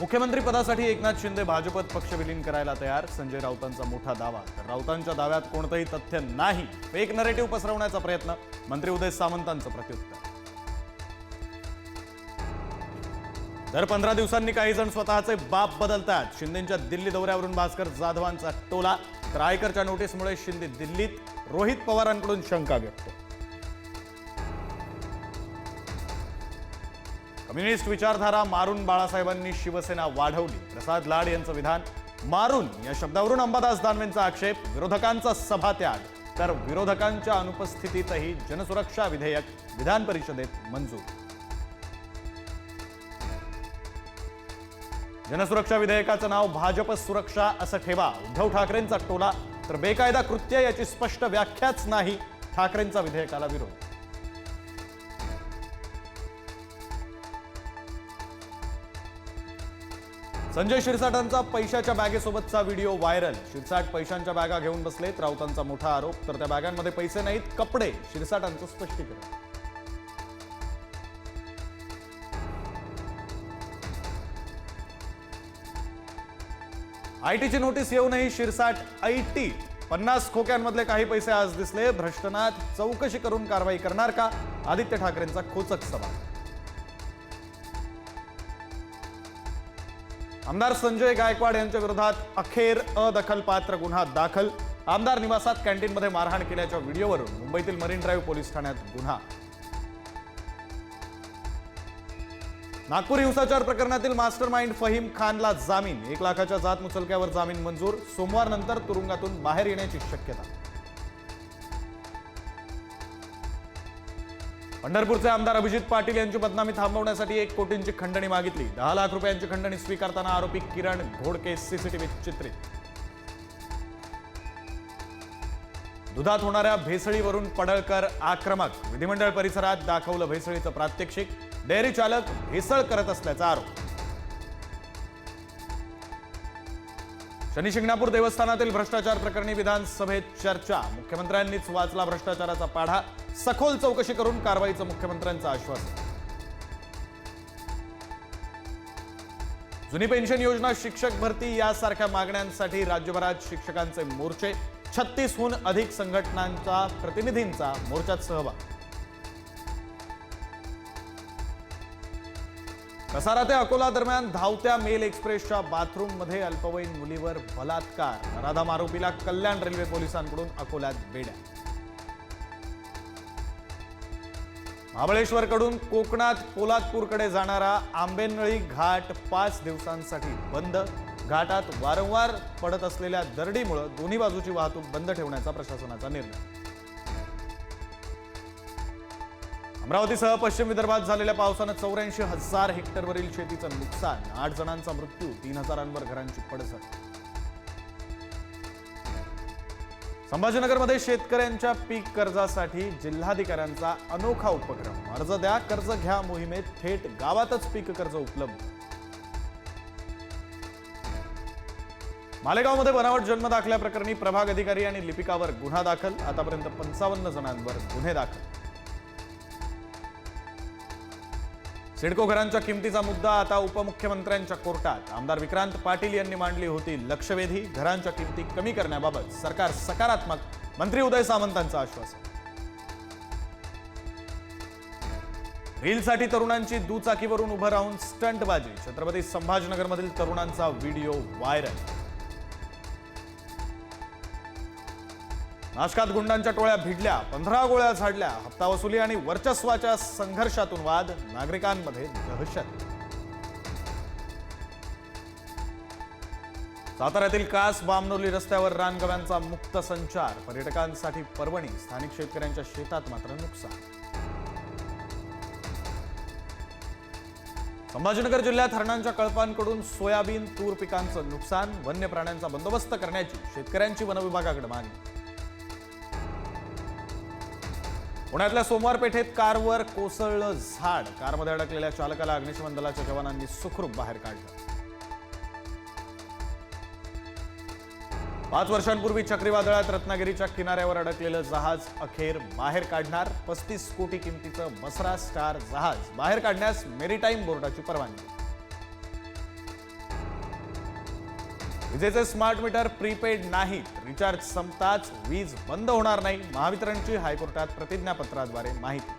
मुख्यमंत्री पदासाठी एकनाथ शिंदे भाजपत पक्ष विलीन करायला तयार. संजय राऊतांचा मोठा दावा. तर राऊतांच्या दाव्यात कोणतंही तथ्य नाही. फेक नरेटिव्ह पसरवण्याचा प्रयत्न. मंत्री उदय सामंतांचं प्रत्युत्तर. दर पंधरा दिवसांनी काही जण स्वतःचे बाप बदलतात. शिंदेच्या दिल्ली दौऱ्यावरून भास्कर जाधवांचा टोला. तर आयकरच्या नोटीसमुळे शिंदे दिल्लीत रोहित पवारांकडून शंका व्यक्त. कम्युनिस्ट विचारधारा मारून बाळासाहेबांनी शिवसेना वाढवली. प्रसाद लाड यांचं विधान मारून या शब्दावरून अंबादास दानवेंचा आक्षेप विरोधकांचा सभात्याग तर विरोधकांच्या अनुपस्थितीतही जनसुरक्षा विधेयक विधान परिषदेत मंजूर. जनसुरक्षा विधेयकाचं नाव भाजप सुरक्षा असं ठेवा. उद्धव ठाकरेंचा टोला तर बेकायदा कृत्य याची स्पष्ट व्याख्याच नाही ठाकरेंचा विधेयकाला विरोध. संजय शिरसाटांचा पैशाच्या बॅगेसोबतचा व्हिडिओ व्हायरल. शिरसाट पैशांच्या बॅगा घेऊन बसलेत राऊतांचा मोठा आरोप. तर त्या बॅगांमध्ये पैसे नाहीत कपडे. शिरसाटांचं स्पष्टीकरण. आयटीची नोटीस येऊनही शिरसाट ऐटी पन्नास खोक्यांमधले काही पैसे आज दिसले. भ्रष्टनाथ चौकशी करून कारवाई करणार का? आदित्य ठाकरेंचा खोचक सवाल. आमदार संजय गायकवाड यांच्या विरोधात अखेर अदखलपात्र गुन्हा दाखल. आमदार निवासात कॅन्टीनमध्ये मारहाण केल्याच्या व्हिडिओवरून मुंबईतील मरीन ड्राईव्ह पोलीस ठाण्यात गुन्हा. नागपूर हिंसाचार प्रकरणातील मास्टर माइंड फहीम खानला जामीन. एक लाखाच्या जात मुचलक्यावर जामीन मंजूर. सोमवारनंतर तुरुंगातून बाहेर येण्याची शक्यता. पंढरपूरचे आमदार अभिजित पाटील यांची बदनामी थांबवण्यासाठी एक कोटींची खंडणी मागितली. दहा लाख रुपयांची खंडणी स्वीकारताना आरोपी किरण घोडके सीसीटीव्हीत चित्रित. दुधात होणाऱ्या भेसळीवरून पडळकर आक्रमक. विधिमंडळ परिसरात दाखवलं भेसळीचं प्रात्यक्षिक. डेअरी चालक भेसळ करत असल्याचा आरोप. शनी शिंगणापूर देवस्थानातील भ्रष्टाचार प्रकरणी विधानसभेत चर्चा. मुख्यमंत्र्यांनीच वाचला भ्रष्टाचाराचा पाढा. सखोल चौकशी करून कारवाईचं मुख्यमंत्र्यांचं आश्वासन. जुनी पेन्शन योजना शिक्षक भरती यासारख्या मागण्यांसाठी राज्यभरात शिक्षकांचे मोर्चे. छत्तीसहून अधिक संघटनांचा प्रतिनिधींचा मोर्चात सहभाग. कसारा ते अकोला दरम्यान धावत्या मेल एक्सप्रेसच्या बाथरूममध्ये अल्पवयीन मुलीवर बलात्कार. नराधाम आरोपीला कल्याण रेल्वे पोलिसांकडून अकोल्यात बेड्या. महाबळेश्वरकडून कोकणात पोलादपूरकडे जाणारा आंबेनळी घाट पाच दिवसांसाठी बंद. घाटात वारंवार पडत असलेल्या दरडीमुळे दोन्ही बाजूची वाहतूक बंद ठेवण्याचा प्रशासनाचा निर्णय. अमरावतीसह पश्चिम विदर्भात झालेल्या पावसानं चौऱ्याऐंशी हजार हेक्टरवरील शेतीचं नुकसान आठ जणांचा मृत्यू तीन हजारांवर घरांची पडझड. संभाजीनगरमध्ये शेतकऱ्यांच्या पीक कर्जासाठी जिल्हाधिकाऱ्यांचा अनोखा उपक्रम. अर्ज द्या कर्ज घ्या मोहिमेत थेट गावातच पीक कर्ज उपलब्ध. मालेगावमध्ये बनावट जन्म दाखल्याप्रकरणी प्रभाग अधिकारी आणि लिपिकावर गुन्हा दाखल. आतापर्यंत पंचावन्न जणांवर गुन्हे दाखल. सिडको घरांच्या किमतीचा मुद्दा आता उपमुख्यमंत्र्यांच्या कोर्टात. आमदार विक्रांत पाटील यांनी मांडली होती लक्षवेधी. घरांच्या किमती कमी करण्याबाबत सरकार सकारात्मक. मंत्री उदय सामंतांचं आश्वासन. रीलसाठी तरुणांची दुचाकीवरून उभं राहून स्टंटबाजी. छत्रपती संभाजीनगरमधील तरुणांचा व्हिडिओ व्हायरल. नाशकात गुंडांच्या टोळ्या भिडल्या पंधरा गोळ्या झाडल्या. हप्ता वसुली आणि वर्चस्वाच्या संघर्षातून वाद नागरिकांमध्ये दहशत. साताऱ्यातील कास बामनोली रस्त्यावर रानगव्यांचा मुक्त संचार. पर्यटकांसाठी पर्वणी स्थानिक शेतकऱ्यांच्या शेतात मात्र नुकसान. संभाजीनगर जिल्ह्यात हरणांच्या कळपांकडून सोयाबीन तूर पिकांचं नुकसान वन्य प्राण्यांचा बंदोबस्त करण्याची शेतकऱ्यांची वनविभागाकडे मागणी. पुण्यातल्या सोमवार पेठेत कारवर कोसळलं झाड. कारमध्ये अडकलेल्या चालकाला अग्निशमन दलाच्या जवानांनी सुखरूप बाहेर काढलं. पाच वर्षांपूर्वी चक्रीवादळात रत्नागिरीच्या किनाऱ्यावर अडकलेलं जहाज अखेर बाहेर काढणार. पस्तीस कोटी किमतीचं मसरा स्टार जहाज बाहेर काढण्यास मेरीटाईम बोर्डाची परवानगी. विजेचे स्मार्ट मीटर प्रीपेड नाहीत रिचार्ज संपताच वीज बंद होणार नाही महावितरणची हायकोर्टात प्रतिज्ञापत्राद्वारे माहिती.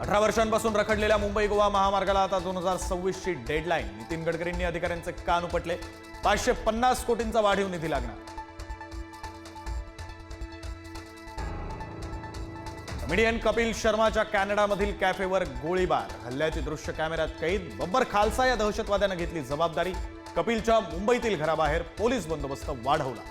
अठरा वर्षांपासून रखडलेल्या मुंबई गोवा महामार्गाला आता दोन हजार सव्वीस ची डेडलाईन. नितीन गडकरींनी अधिकाऱ्यांचे कान उपटले. पाचशे पन्नास कोटींचा वाढीव निधी लागणार. कॉमेडियन कपिल शर्माच्या कॅनडामधील कॅफेवर गोळीबार. हल्ल्याची दृश्य कॅमेऱ्यात कैद. बब्बर खालसा या दहशतवाद्यानं घेतली जबाबदारी. कपिलच्या मुंबईतील घराबाहेर पोलीस बंदोबस्त वाढवला.